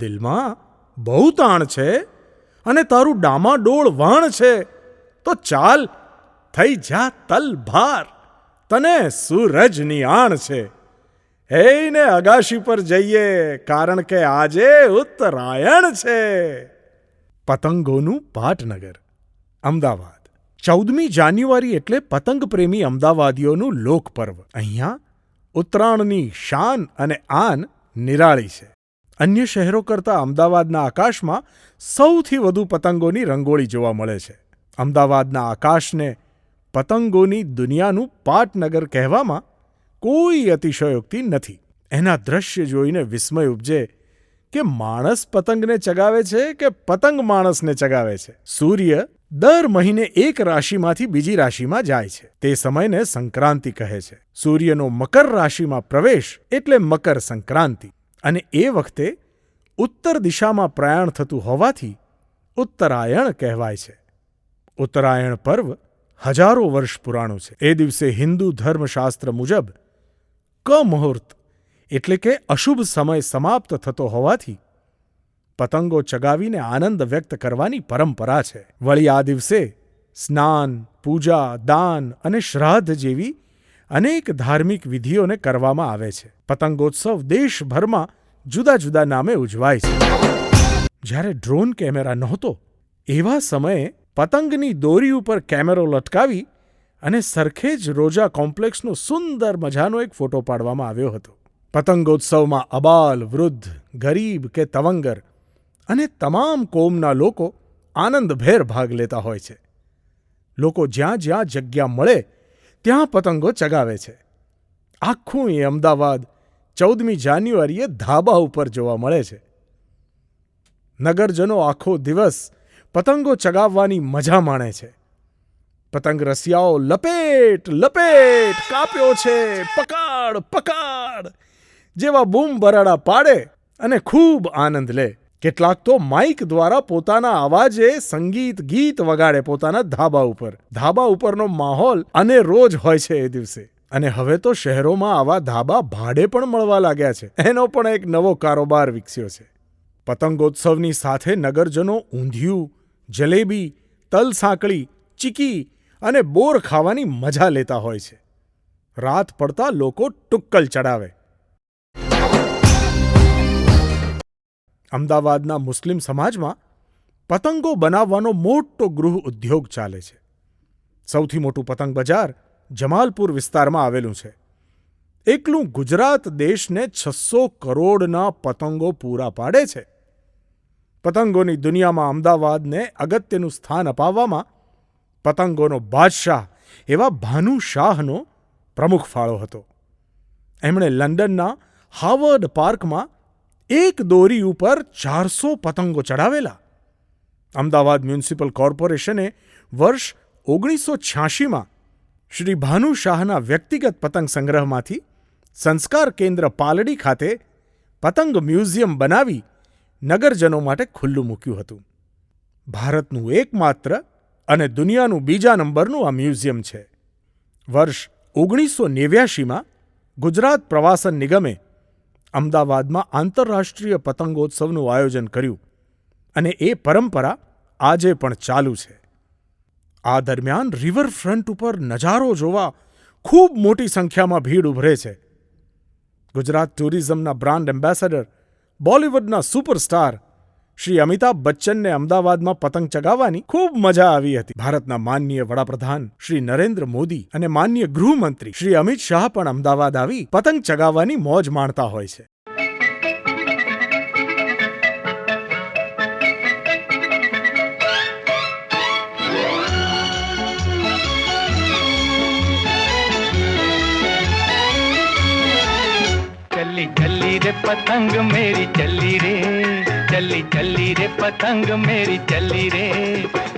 દિલમાં બહુ તાણ છે અને તારું ડામાડોળ વાણ છે, તો ચાલ, થઈ જા તલભાર. તને સૂરજની આણ છે. હે ને અગાશી પર જઈએ, કારણ કે આજે ઉત્તરાયણ છે. પતંગોનું પાટનગર, અમદાવાદ. ચૌદમી જાન્યુઆરી એટલે પતંગ પ્રેમી અમદાવાદીઓનું લોકપર્વ. અહીંયા ઉત્તરાયણની શાન અને આન નિરાળી છે. અન્ય શહેરો કરતાં અમદાવાદના આકાશમાં સૌથી વધુ પતંગોની રંગોળી જોવા મળે છે. અમદાવાદના આકાશને પતંગોની દુનિયાનું પાટનગર કહેવામાં કોઈ અતિશયોક્તિ નથી. એના દ્રશ્ય જોઈને વિસ્મય ઉપજે કે માણસ પતંગને ચગાવે છે કે પતંગ માણસને ચગાવે છે? સૂર્ય દર મહિને એક રાશિમાંથી બીજી રાશિમાં જાય છે. તે સમયને સંક્રાંતિ કહે છે. સૂર્યનો મકર રાશિમાં પ્રવેશ એટલે મકર સંક્રાંતિ. અને એ વખતે ઉત્તર દિશામાં પ્રયાણ થતું હોવાથી ઉત્તરાયણ કહેવાય છે. ઉત્તરાયણ પર્વ હજારો વર્ષ પુરાણું છે. એ દિવસે હિન્દુ ધર્મશાસ્ત્ર મુજબ ક મુહૂર્ત એટલે કે અશુભ સમય સમાપ્ત થતો હોવાથી પતંગો ચગાવીને આનંદ વ્યક્ત કરવાની પરંપરા છે. વળી આ દિવસે સ્નાન, પૂજા, દાન અને શ્રાદ્ધ જેવી અનેક ધાર્મિક વિધિઓને કરવામાં આવે છે. પતંગોત્સવ દેશભરમાં જુદા જુદા નામે ઉજવાય છે. જ્યારે ડ્રોન કેમેરા નહોતો, એવા સમયે પતંગની દોરી ઉપર કેમેરો લટકાવી અને સરખેજ રોજા કોમ્પ્લેક્સનો સુંદર મજાનો એક ફોટો પાડવામાં આવ્યો હતો. પતંગોત્સવમાં અબાલ, વૃદ્ધ, ગરીબ કે તવંગર અને તમામ કોમના લોકો આનંદભેર ભાગ લેતા હોય છે. લોકો જ્યાં જ્યાં જગ્યા મળે ત્યાં પતંગો ચગાવે છે. આખું એ અમદાવાદ ચૌદમી જાન્યુઆરીએ ધાબા ઉપર જોવા મળે છે. નગરજનો આખો દિવસ પતંગો ચગાવવાની મજા માણે છે. પતંગ રસિયાઓ લપેટ લપેટ કાપ્યો છે. પકાડ પકાડ. જેવા બૂમ બરાડા પાડે અને ખૂબ આનંદ લે. કેટલાક તો માઇક દ્વારા પોતાના અવાજે સંગીત ગીત વગાડે પોતાના ધાબા ઉપર. ધાબા ઉપરનો માહોલ અને રોજ હોય છે એ દિવસે. અને હવે તો શહેરોમાં આવા ધાબા ભાડે પણ મળવા લાગ્યા છે. એનો પણ એક નવો કારોબાર વિકસ્યો છે. પતંગોત્સવની સાથે નગરજનો ઊંધિયું, જલેબી તલ સાંકળી ચીકી અને બોર ખાવાની મજા લેતા હોય છે. રાત પડતા લોકો ટુક્કલ ચડાવે. અમદાવાદના મુસ્લિમ સમાજમાં પતંગો બનાવવાનો મોટો ગૃહ ઉદ્યોગ ચાલે છે. સૌથી મોટું પતંગ બજાર જમાલપુર વિસ્તારમાં આવેલું છે. એકલું ગુજરાત દેશને છસો કરોડના પતંગો પૂરા પાડે છે. પતંગોની દુનિયામાં અમદાવાદને અગત્યનું સ્થાન અપાવવામાં પતંગોનો બાદશાહ એવા ભાનુ શાહનો પ્રમુખ ફાળો હતો. એમણે લંડનના હાવર્ડ પાર્કમાં એક દોરી ઉપર ચારસો પતંગો ચડાવેલા. અમદાવાદ મ્યુનિસિપલ કોર્પોરેશને વર્ષ ઓગણીસો છ્યાસીમાં શ્રી ભાનુ શાહના વ્યક્તિગત પતંગ સંગ્રહમાંથી સંસ્કાર કેન્દ્ર પાલડી ખાતે પતંગ મ્યુઝિયમ બનાવી નગરજનો માટે ખુલ્લું મૂક્યું હતું. ભારતનું એકમાત્ર અને દુનિયાનું બીજા નંબરનું આ મ્યુઝિયમ છે. વર્ષ ઓગણીસો નેવ્યાશીમાં ગુજરાત પ્રવાસન નિગમે અમદાવાદમાં આંતરરાષ્ટ્રીય પતંગોત્સવનું આયોજન કર્યું અને એ પરંપરા આજે પણ ચાલુ છે. આ દરમિયાન રિવરફ્રન્ટ ઉપર નજારો જોવા ખૂબ મોટી સંખ્યામાં ભીડ ઉભરે છે. ગુજરાત ટુરિઝમના બ્રાન્ડ એમ્બેસેડર, બોલિવૂડના સુપરસ્ટાર શ્રી અમિતાભ બચ્ચનને અમદાવાદમાં પતંગ ચગાવવાની ખૂબ મજા આવી હતી ભારતના માનનીય વડાપ્રધાન શ્રી નરેન્દ્ર મોદી અને માનનીય ગૃહમંત્રી શ્રી અમિત શાહ પણ અમદાવાદ આવી પતંગ ચગાવવાની મોજ માણતા હોય છે चली चली रे पतंग मेरी चली रे चली चली रे पतंग मेरी चली रे।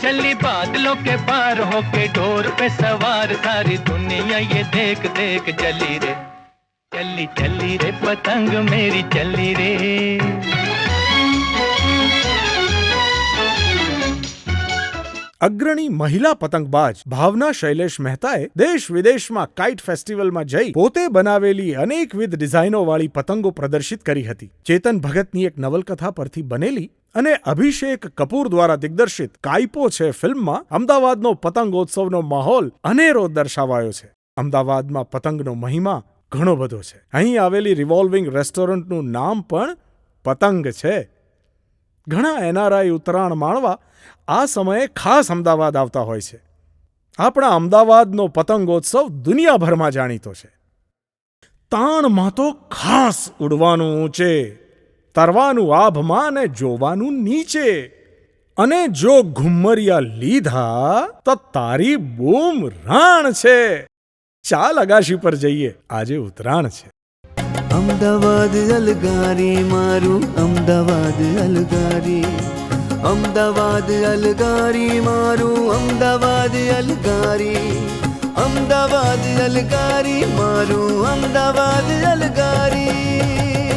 चली बादलों के पार होके डोर पे सवार सारी दुनिया ये देख देख चली रे। चली चली रे पतंग मेरी चली रे। અગ્રણી મહિલા પતંગબાજ ભાવના શૈલેષ મહેતાએ દેશ વિદેશમાં કાઇટ ફેસ્ટિવલમાં જઈ પોતે બનાવેલી અનેકવિધ ડિઝાઇનો વાળી પતંગો પ્રદર્શિત કરી હતી. ચેતન ભગતની એક નવલકથા પરથી બનેલી અને અભિષેક કપૂર દ્વારા દિગ્દર્શિત કાઇપો છે ફિલ્મમાં અમદાવાદનો પતંગોત્સવનો માહોલ અનેરો દર્શાવાયો છે. અમદાવાદમાં પતંગનો મહિમા ઘણો બધો છે. અહીં આવેલી રિવોલ્વિંગ રેસ્ટોરન્ટનું નામ પણ પતંગ છે. ઘણા એનઆરઆઈ ઉત્તરાયણ માણવા આ સમયે ખાસ અમદાવાદ આવતા હોય છે. આપણા અમદાવાદનો પતંગોત્સવ દુનિયાભરમાં જાણીતો છે. તાણમાં તો ખાસ ઉડવાનું ઊંચે તરવાનું આભમાં ને જોવાનું નીચે. અને જો ઘુમ્મરિયા લીધા તો તારી બૂમ રાણ છે. ચાલ અગાશી પર જઈએ. આજે ઉતરાણ છે. અમદાવાદ અલગારી મારું અમદાવાદ અલગારી. અમદાવાદ અલગારી મારું અમદાવાદ અલગારી. અમદાવાદ અલગારી મારું અમદાવાદ અલગારી.